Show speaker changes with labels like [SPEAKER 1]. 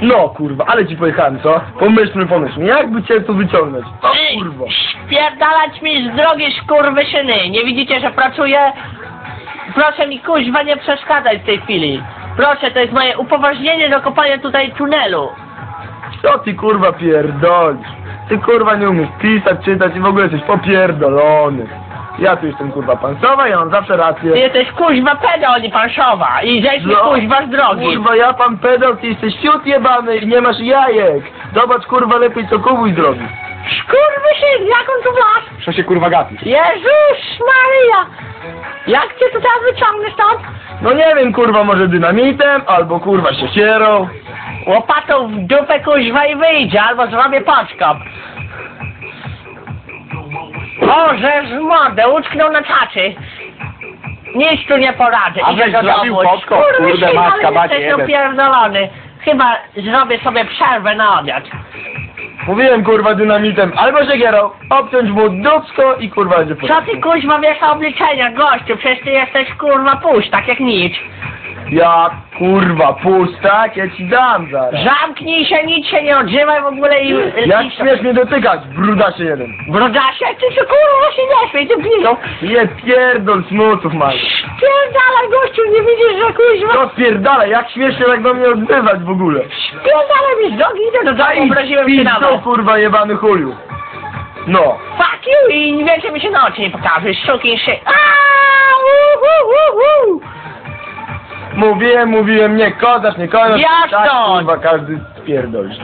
[SPEAKER 1] No kurwa, ale ci pojechałem, co? Pomyślmy, pomyślmy, jakby cię tu wyciągnąć? O kurwa.
[SPEAKER 2] Spierdalać mi z drogi skurwysyny. Nie widzicie, że pracuję? Proszę mi kuźwa nie przeszkadzać w tej chwili. Proszę, to jest moje upoważnienie do kopania tutaj tunelu.
[SPEAKER 1] Co ty kurwa pierdolisz? Ty kurwa nie umiesz pisać, czytać i w ogóle jesteś popierdolony. Ja tu jestem kurwa pansowa, ja mam zawsze
[SPEAKER 2] Ty
[SPEAKER 1] rację.
[SPEAKER 2] jesteś kuźwa pedał, nie panszowa. I zejdź mi
[SPEAKER 1] No,
[SPEAKER 2] kuźwa z drogi.
[SPEAKER 1] Kurwa, ja pan pedał, ty jesteś siód jebany i nie masz jajek. Zobacz kurwa lepiej co kubuj zrobi.
[SPEAKER 2] Skurwysyn, jak on tu wlazł?
[SPEAKER 1] Co się kurwa gapisz?
[SPEAKER 2] Jezus Maria! Jak cię tu teraz wyciągnę stąd?
[SPEAKER 1] No nie wiem kurwa, może dynamitem, albo kurwa siekierą.
[SPEAKER 2] Łopatą w dupę kuźwa i wyjdzie, albo zrobię podskop. Boże, z mordę, utknął na czaczy. Nic tu nie poradzę,
[SPEAKER 3] A
[SPEAKER 2] idę do
[SPEAKER 3] zrobił
[SPEAKER 2] Skurwysyn,
[SPEAKER 3] kurde,
[SPEAKER 2] ale
[SPEAKER 3] matka,
[SPEAKER 2] jesteś
[SPEAKER 3] jeden.
[SPEAKER 2] upierdolony. Chyba zrobię sobie przerwę na obiad.
[SPEAKER 1] Mówiłem kurwa dynamitem, albo siekierą, obciąć mu dupsko i kurwa będzie
[SPEAKER 2] Co ty kuźwa wiesz o obliczeniach, gościu? Przecież ty jesteś kurwa puść, tak jak nic.
[SPEAKER 1] Ja kurwa pustak, ja ci dam zaraz.
[SPEAKER 2] Zamknij się, nic się nie odzywaj w ogóle i...
[SPEAKER 1] Jak śmiesz mnie dotykać, brudasie jeden.
[SPEAKER 2] Brudasie, ty co kurwa się nie śmiej, ty bliżą.
[SPEAKER 1] Je pierdol smuców masz.
[SPEAKER 2] Spierdalaj gościu, nie widzisz, że kuźwa...
[SPEAKER 1] To spierdalaj, jak śmiesz się tak do mnie odbywać w ogóle.
[SPEAKER 2] Spierdalaj mi z drogi, idę do domu, obraziłem się nawet.
[SPEAKER 1] kurwa jebany chuju. No.
[SPEAKER 2] Fuck you i więcej mi się na oczy nie pokażesz, sukin się. Aaaa.
[SPEAKER 1] Mówiłem, mówiłem, nie kozasz, nie kozasz.
[SPEAKER 2] Jak
[SPEAKER 1] tak,
[SPEAKER 2] to?
[SPEAKER 1] kurwa, każdy spierdolisz.